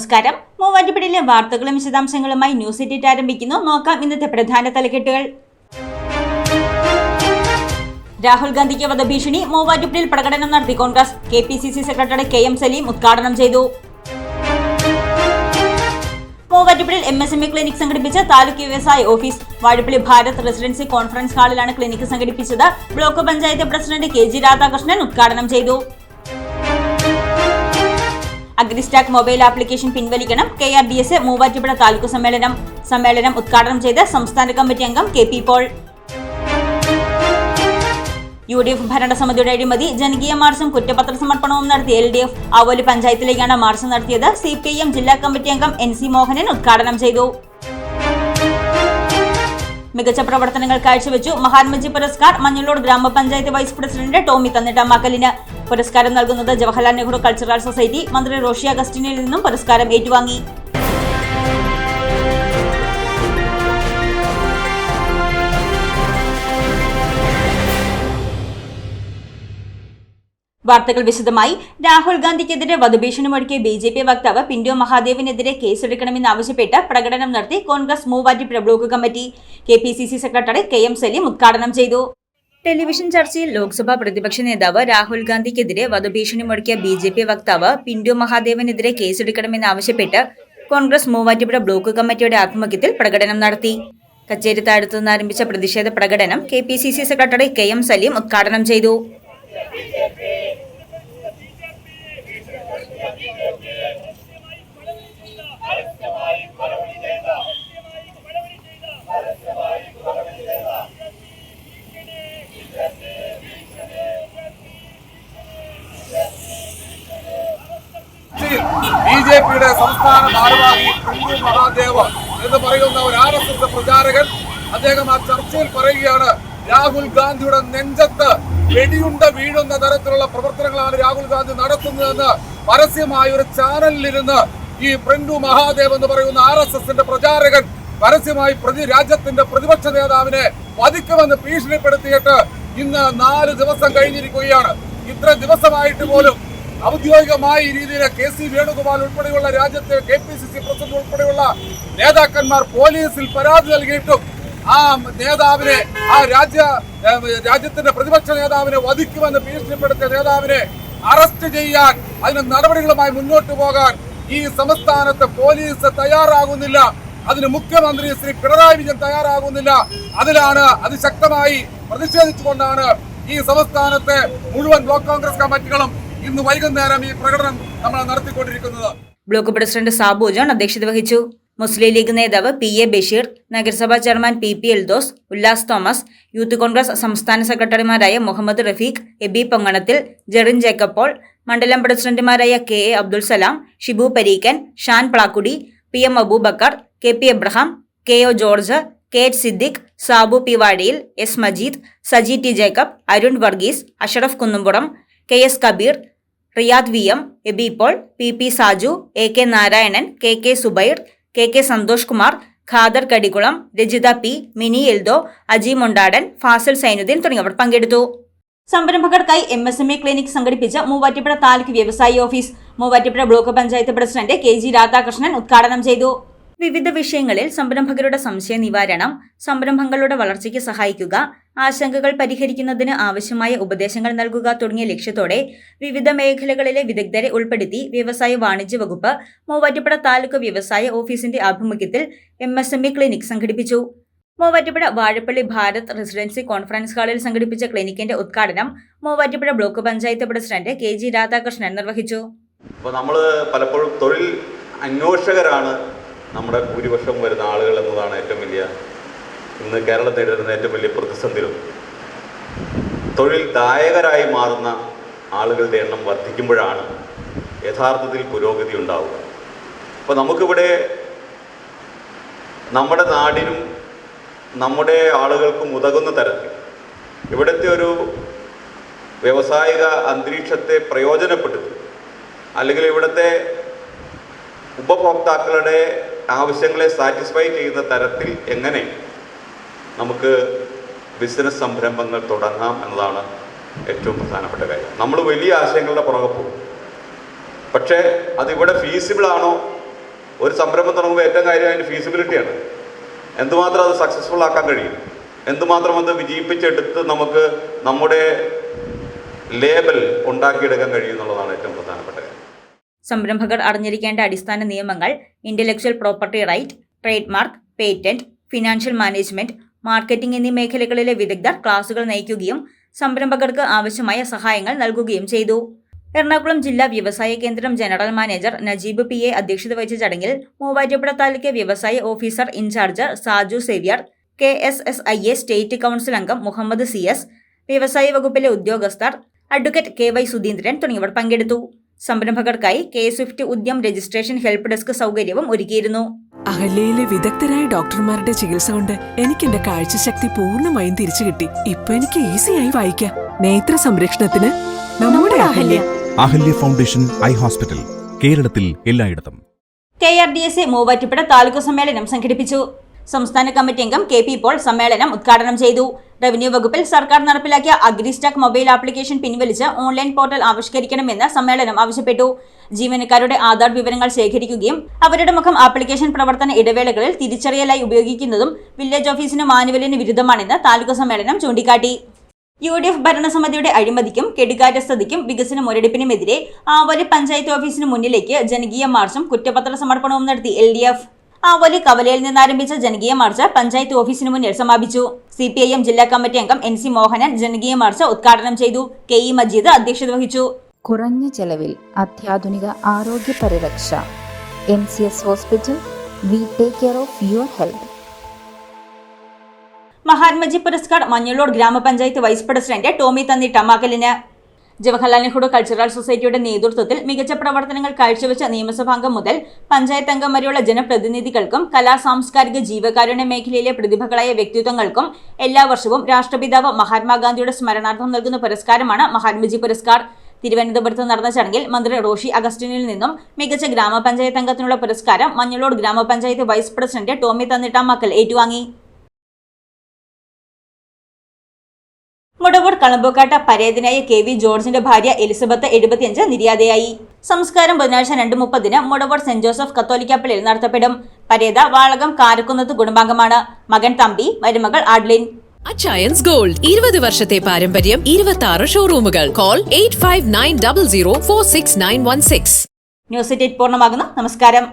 നമസ്കാരം. മൂവാറ്റുപുഴയിലെ വാർത്തകളും വിശദാംശങ്ങളുമായി ന്യൂസ് എഡിറ്റ് ആരംഭിക്കുന്നു. നോക്കാം ഇന്നത്തെ പ്രധാന തലക്കെട്ടുകൾ. രാഹുൽ ഗാന്ധിക്ക് വധഭീഷണി. മൂവാറ്റുപുഴയിൽ പ്രകടനം നടത്തി Congress. K P C C secretary K M Salim ഉദ്ഘാടനം ചെയ്തു. മൂവാറ്റുപുഴയിൽ M S M E clinic സംഘടിപ്പിച്ച താലൂക്ക് വ്യവസായ office. Vazhappally Bharat residency conference ഹാളിലാണ് clinic സംഘടിപ്പിച്ചത്. Block panchayat president K G Radhakrishnan ഉദ്ഘാടനം ചെയ്തു. AgriStack mobile application പിൻവലിക്കണം. K R D S Muvattupuzha taluk സമ്മേളനം സമ്മേളനം ഉദ്ഘാടനം ചെയ്ത് സംസ്ഥാന കമ്മിറ്റി അംഗം K P Paul. U D F ഭരണസമിതിയുടെ അഴിമതി ജനകീയ മാർച്ചും കുറ്റപത്ര സമർപ്പണവും നടത്തി എൽ ഡി എഫ് ആവോലി പഞ്ചായത്തിലേക്കാണ് മാർച്ച് നടത്തിയത്. സി പി ഐ എം ജില്ലാ കമ്മിറ്റി അംഗം എൻ സി മോഹനൻ ഉദ്ഘാടനം ചെയ്തു. മികച്ച പ്രവർത്തനങ്ങൾ കാഴ്ചവെച്ചു. മഹാത്മജി പുരസ്കാർ മഞ്ഞളൂർ ഗ്രാമപഞ്ചായത്ത് വൈസ് പ്രസിഡന്റ് ടോമി തന്നിട്ടമാക്കലിന് പുരസ്കാരം നൽകുന്നത് ജവഹർലാൽ നെഹ്റു കൾച്ചറൽ സൊസൈറ്റി മന്ത്രി റോഷി അഗസ്റ്റിനിൽ നിന്നും പുരസ്കാരം ഏറ്റുവാങ്ങി. വാർത്തകൾ വിശദമായി. രാഹുൽ ഗാന്ധിക്കെതിരെ വധഭീഷണി മുഴക്കിയ ബി ജെ പി വക്താവ് പിന്റോ മഹാദേവിനെതിരെ കേസെടുക്കണമെന്നാവശ്യപ്പെട്ട് പ്രകടനം നടത്തി Congress Muvattupuzha block committee. K P C C secretary K M Saleem ഉദ്ഘാടനം ചെയ്തു. ടെലിവിഷൻ ചർച്ചയിൽ ലോക്സഭാ പ്രതിപക്ഷ നേതാവ് രാഹുൽ ഗാന്ധിക്കെതിരെ വധഭീഷണി മുടക്കിയ ബി ജെ പി വക്താവ് പിന്റു മഹാദേവനെതിരെ കേസെടുക്കണമെന്നാവശ്യപ്പെട്ട് കോൺഗ്രസ് മൂവാറ്റുപുഴ ബ്ലോക്ക് കമ്മിറ്റിയുടെ ആഭിമുഖ്യത്തിൽ പ്രകടനം നടത്തി. കച്ചേരിത്താഴത്തു ആരംഭിച്ച പ്രതിഷേധ പ്രകടനം K P C C secretary K M Saleem ഉദ്ഘാടനം ചെയ്തു. പിയുടെ സംസ്ഥാന ഭാരവാഹി കുണ്ടു മഹാദേവ് എന്ന് പറയുന്ന ഒരു ആർ എസ് എസ് പ്രചാരകൻ അദ്ദേഹം ആ ചർച്ചയിൽ പറയുകയാണ് രാഹുൽ ഗാന്ധിയുടെ നെഞ്ചത്ത് വെടിയുണ്ട വീഴുന്ന തരത്തിലുള്ള പ്രവർത്തനങ്ങളാണ് രാഹുൽ ഗാന്ധി നടത്തുന്നതെന്ന് പരസ്യമായ ഒരു ചാനലിലിരുന്ന് ഈ പ്രിന്റു മഹാദേവ് എന്ന് പറയുന്ന ആർ എസ് എസിന്റെ പ്രചാരകൻ പരസ്യമായി പ്രതി രാജ്യത്തിന്റെ പ്രതിപക്ഷ നേതാവിനെ വധിക്കുമെന്ന് ഭീഷണിപ്പെടുത്തിയിട്ട് ഇന്ന് നാല് ദിവസം കഴിഞ്ഞിരിക്കുകയാണ്. ഇത്ര ദിവസമായിട്ട് പോലും ഔദ്യോഗികമായ രീതിയിൽ കെ സി വേണുഗോപാൽ ഉൾപ്പെടെയുള്ള രാജ്യത്തെ K P C C president ഉൾപ്പെടെയുള്ള നേതാക്കന്മാർ പോലീസിൽ പരാതി നൽകിയിട്ടും ആ നേതാവിനെ ആ രാജ്യ രാജ്യത്തിന്റെ പ്രതിപക്ഷ നേതാവിനെ വധിക്കുമെന്ന് ഭീഷണിപ്പെടുത്തിയ നേതാവിനെ അറസ്റ്റ് ചെയ്യാൻ അതിന് നടപടികളുമായി മുന്നോട്ട് പോകാൻ ഈ സംസ്ഥാനത്ത് പോലീസ് തയ്യാറാകുന്നില്ല. അതിന് മുഖ്യമന്ത്രി ശ്രീ പിണറായി വിജയൻ തയ്യാറാകുന്നില്ല. അതിലാണ് അതിശക്തമായി പ്രതിഷേധിച്ചുകൊണ്ടാണ് ഈ സംസ്ഥാനത്തെ മുഴുവൻ ബ്ലോക്ക് കോൺഗ്രസ് കമ്മിറ്റികളും ഇന്ന് വൈകുന്നേരം ഈ പ്രകടനം നമ്മൾ നടത്തിക്കൊണ്ടിരിക്കുന്നത്. ബ്ലോക്ക് പ്രസിഡന്റ് സാബു ജോൺ അധ്യക്ഷത വഹിച്ചു. മുസ്ലിം ലീഗ് നേതാവ് പി എ ബഷീർ നഗരസഭാ chairman P P Eldhose Ullas Thomas youth Congress സംസ്ഥാന സെക്രട്ടറിമാരായ മുഹമ്മദ് റഫീഖ് എബി പൊങ്ങണത്തിൽ ജെറിൻ ജേക്കബ് പോൾ മണ്ഡലം പ്രസിഡന്റുമാരായ K A Abdul Salam Shibu Pareekkan Shan Plakkudy P M Aboobacker K P Abraham K O George K H Siddique Sabu P Vazhayil S Majeed Saji T Jacob Arun Varghese Ashraf Kunnumpuram K S Kabeer Riyad V M Abey Paul P P Saju A K Narayanan K K Subair K K Santhosh Kumar Khader Kadikulam Rajitha P Mini Eldho Aji Mondadan Fasil Sainuddin തുടങ്ങിയവർ പങ്കെടുത്തു. സംരംഭകർക്കായി M S M E clinic സംഘടിപ്പിച്ച മൂവാറ്റുപുഴ താലൂക്ക് വ്യവസായി office. Muvattupuzha block panchayat president K G Radhakrishnan ഉദ്ഘാടനം ചെയ്തു. വിവിധ വിഷയങ്ങളിൽ സംരംഭകരുടെ സംശയ നിവാരണം സംരംഭങ്ങളുടെ വളർച്ചയ്ക്ക് സഹായിക്കുക ആശങ്കകൾ പരിഹരിക്കുന്നതിന് ആവശ്യമായ ഉപദേശങ്ങൾ നൽകുക തുടങ്ങിയ ലക്ഷ്യത്തോടെ വിവിധ മേഖലകളിലെ വിദഗ്ധരെ ഉൾപ്പെടുത്തി വ്യവസായ വാണിജ്യ വകുപ്പ് മൂവാറ്റുപുഴ താലൂക്ക് വ്യവസായ ഓഫീസിന്റെ ആഭിമുഖ്യത്തിൽ M S M E clinic സംഘടിപ്പിച്ചു. മൂവാറ്റുപുഴ വാഴപ്പള്ളി ഭാരത് റെസിഡൻസി കോൺഫറൻസ് ഹാളിൽ സംഘടിപ്പിച്ച ക്ലിനിക്കിന്റെ ഉദ്ഘാടനം Muvattupuzha block panchayat president K G Radhakrishnan നിർവഹിച്ചു. അപ്പോൾ നമ്മൾ പലപ്പോഴും തൊഴിൽ അന്വേഷകരാണ് നമ്മുടെ ഭൂരിപക്ഷം വരുന്ന ആളുകൾ എന്നതാണ് ഏറ്റവും വലിയ ഇന്ന് കേരളം നേരിടുന്ന ഏറ്റവും വലിയ പ്രതിസന്ധികൾ തൊഴിൽ ദായകരായി മാറുന്ന ആളുകളുടെ എണ്ണം വർദ്ധിക്കുമ്പോഴാണ് യഥാർത്ഥത്തിൽ പുരോഗതി ഉണ്ടാവുക. അപ്പോൾ നമുക്കിവിടെ നമ്മുടെ നാടിനും നമ്മുടെ ആളുകൾക്കും ഉതകുന്ന തരത്തിൽ ഇവിടുത്തെ ഒരു വ്യവസായിക അന്തരീക്ഷത്തെ പ്രയോജനപ്പെടുത്തി അല്ലെങ്കിൽ ഇവിടുത്തെ ഉപഭോക്താക്കളുടെ ആവശ്യങ്ങളെ സാറ്റിസ്ഫൈ ചെയ്യുന്ന തരത്തിൽ എങ്ങനെ നമുക്ക് ബിസിനസ് സംരംഭങ്ങൾ തുടങ്ങാം എന്നതാണ് ഏറ്റവും പ്രധാനപ്പെട്ട കാര്യം. നമ്മൾ വലിയ ആശയങ്ങളുടെ പുറകെ പോകും. പക്ഷേ അതിവിടെ ഫീസിബിളാണോ ഒരു സംരംഭം തുടങ്ങുമ്പോൾ ഏറ്റവും കാര്യം അതിന്റെ ഫീസിബിലിറ്റിയാണ് എന്തുമാത്രം അത് സക്സസ്ഫുൾ ആക്കാൻ കഴിയും? എന്തുമാത്രം അത് വിജയിപ്പിച്ചെടുത്ത് നമുക്ക് നമ്മുടെ ലേബൽ ഉണ്ടാക്കിയെടുക്കാൻ കഴിയും എന്നുള്ളതാണ് ഏറ്റവും പ്രധാനപ്പെട്ട സംരംഭകർ അറിഞ്ഞിരിക്കേണ്ട അടിസ്ഥാന നിയമങ്ങൾ intellectual property right trade mark patent financial management marketing എന്നീ മേഖലകളിലെ വിദഗ്ധർ ക്ലാസുകൾ നയിക്കുകയും സംരംഭകർക്ക് ആവശ്യമായ സഹായങ്ങൾ നൽകുകയും ചെയ്തു. എറണാകുളം ജില്ലാ വ്യവസായ കേന്ദ്രം general manager Najeeb P A അധ്യക്ഷത വഹിച്ച ചടങ്ങിൽ മൂവാറ്റുപുഴ താലൂക്ക് വ്യവസായ officer in charge Saju Xavier K S S I A state council അംഗം മുഹമ്മദ് സി എസ് വ്യവസായ വകുപ്പിലെ ഉദ്യോഗസ്ഥർ അഡ്വക്കേറ്റ് കെ വൈ സുധീന്ദ്രൻ തുടങ്ങിയവർ പങ്കെടുത്തു. സംരംഭകർക്കായി K Swift Udyam registration help desk സൗകര്യവും ഒരുക്കിയിരുന്നു. അഹല്യയിലെ വിദഗ്ധരായ ഡോക്ടർമാരുടെ ചികിത്സ കൊണ്ട് എനിക്ക് എന്റെ കാഴ്ചശക്തി പൂർണമായും തിരിച്ചു കിട്ടി. ഇപ്പൊ എനിക്ക് ഈസിയായി വായിക്കാം. നേത്ര സംരക്ഷണത്തിന് നമ്മുടെ Ahalya. Ahalya foundation eye hospital കേരളത്തിൽ എല്ലായിടത്തും. K R D S A Muvattupuzha taluk സമ്മേളനം സംഘടിപ്പിച്ചു. സംസ്ഥാന കമ്മിറ്റി അംഗം കെ പി പോൾ സമ്മേളനം ഉദ്ഘാടനം ചെയ്തു. റവന്യൂ വകുപ്പിൽ സർക്കാർ നടപ്പിലാക്കിയ അഗ്രിസ്റ്റാക് മൊബൈൽ ആപ്ലിക്കേഷൻ പിൻവലിച്ച് ഓൺലൈൻ പോർട്ടൽ ആവിഷ്കരിക്കണമെന്ന് സമ്മേളനം ആവശ്യപ്പെട്ടു. ജീവനക്കാരുടെ ആധാർ വിവരങ്ങൾ ശേഖരിക്കുകയും അവരുടെ മുഖം ആപ്ലിക്കേഷൻ പ്രവർത്തന ഇടവേളകളിൽ തിരിച്ചറിയലായി ഉപയോഗിക്കുന്നതും വില്ലേജ് ഓഫീസിന് മാനുവലിന് വിരുദ്ധമാണെന്ന് താലൂക്ക് സമ്മേളനം ചൂണ്ടിക്കാട്ടി. യു ഡി എഫ് ഭരണസമിതിയുടെ അഴിമതിക്കും കെടുകാര്യസ്ഥതയ്ക്കും വികസന മുരടിപ്പിനുമെതിരെ ആവലി പഞ്ചായത്ത് ഓഫീസിന് മുന്നിലേക്ക് ജനകീയ മാർച്ചും കുറ്റപത്ര സമർപ്പണവും നടത്തി എൽ ഡി എഫ്. ആവോലി കവലയിൽ നിന്നാരംഭിച്ച ജനകീയ മാർച്ച് പഞ്ചായത്ത് ഓഫീസിന് മുന്നിൽ സമാപിച്ചു. സി പി ഐ എം ജില്ലാ കമ്മിറ്റി അംഗം എൻ സി മോഹനൻ ജനകീയ മാർച്ച് ഉദ്ഘാടനം ചെയ്തു. കെ ഇ മജീദ് അധ്യക്ഷത വഹിച്ചു. കുറഞ്ഞ ചെലവിൽ അത്യാധുനിക ആരോഗ്യ പരിരക്ഷ. M C S hospital. We take care of your health. Mahatmaji Puraskar Manjalloor ഗ്രാമപഞ്ചായത്ത് വൈസ് പ്രസിഡന്റ് ടോമി തന്നി ടമാക്കലിന് ജവഹർലാൽ നെഹ്റു കൾച്ചറൽ സൊസൈറ്റിയുടെ നേതൃത്വത്തിൽ മികച്ച പ്രവർത്തനങ്ങൾ കാഴ്ചവെച്ച നിയമസഭാംഗം മുതൽ പഞ്ചായത്ത് അംഗം വരെയുള്ള ജനപ്രതിനിധികൾക്കും കലാ സാംസ്കാരിക ജീവകാരുണ്യ മേഖലയിലെ പ്രതിഭകളായ വ്യക്തിത്വങ്ങൾക്കും എല്ലാ വർഷവും രാഷ്ട്രപിതാവ് മഹാത്മാഗാന്ധിയുടെ സ്മരണാർത്ഥം നൽകുന്ന പുരസ്കാരമാണ് മഹാത്മജി പുരസ്കാർ. തിരുവനന്തപുരത്ത് നടന്ന ചടങ്ങിൽ മന്ത്രി റോഷി അഗസ്റ്റിനിൽ നിന്നും മികച്ച ഗ്രാമപഞ്ചായത്ത് അംഗത്തിനുള്ള പുരസ്കാരം മഞ്ഞളോട് ഗ്രാമപഞ്ചായത്ത് വൈസ് പ്രസിഡന്റ് ടോമി തന്നിട്ടാമക്കൽ ഏറ്റുവാങ്ങി. മുടവൂർ കളമ്പൂക്കാട്ട പരേതനായ കെ വി ജോർജിന്റെ ഭാര്യ എലിസബത്ത് എഴുപത്തിയഞ്ച് നിര്യാതയായി. സംസ്കാരം ബുധനാഴ്ച രണ്ട് മുപ്പതിന് മുടവൂർ സെന്റ് ജോസഫ് കത്തോലിക്കപ്പള്ളിയിൽ നടത്തപ്പെടും. പരേത വാളകം കാരക്കുന്നത്ത് കുടുംബാംഗമാണ്. മകൻ തമ്പി മരുമകൾ ആഡ്ലിൻ. അച്ചയൻസ് ഗോൾഡ് ഇരുപത് വർഷത്തെ പാരമ്പര്യം ഇരുപത്തി ആറ് ഷോറൂമുകൾ. Call eight five nine double zero four six nine one six news eight പൂർണമാകുന്നു. നമസ്കാരം.